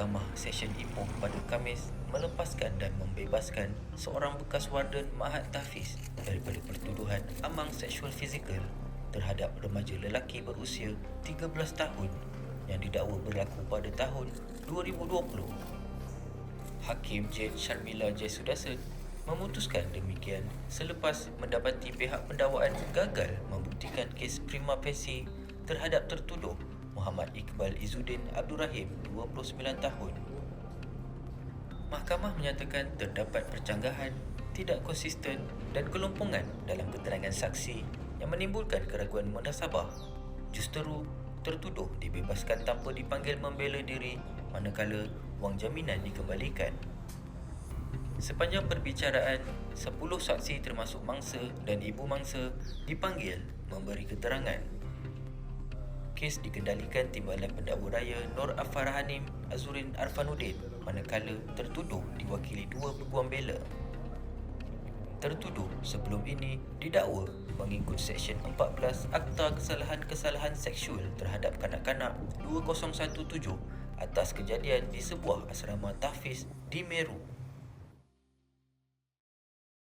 Mahkamah Session Ipoh pada Khamis melepaskan dan membebaskan seorang bekas warden Mahat Tahfiz daripada pertuduhan amang seksual fizikal terhadap remaja lelaki berusia 13 tahun yang didakwa berlaku pada tahun 2020. Hakim J. Sharmila J. Sudasan memutuskan demikian selepas mendapati pihak pendakwaan gagal membuktikan kes prima facie terhadap tertuduh Muhammad Iqbal Izzuddin Abdul Rahim 29 tahun. Mahkamah menyatakan terdapat percanggahan, tidak konsisten dan kelompongan dalam keterangan saksi yang menimbulkan keraguan mendasabah. Justeru, tertuduh dibebaskan tanpa dipanggil membela diri manakala wang jaminan dikembalikan. Sepanjang perbicaraan, 10 saksi termasuk mangsa dan ibu mangsa dipanggil memberi keterangan. Kes dikendalikan Timbalan Pendakwa Raya Nur Afar Hanim Azurin Arfanuddin manakala tertuduh diwakili dua peguam bela. Tertuduh sebelum ini didakwa mengikut Seksyen 14 Akta Kesalahan-Kesalahan Seksual terhadap Kanak-kanak 2017 atas kejadian di sebuah asrama tahfiz di Meru,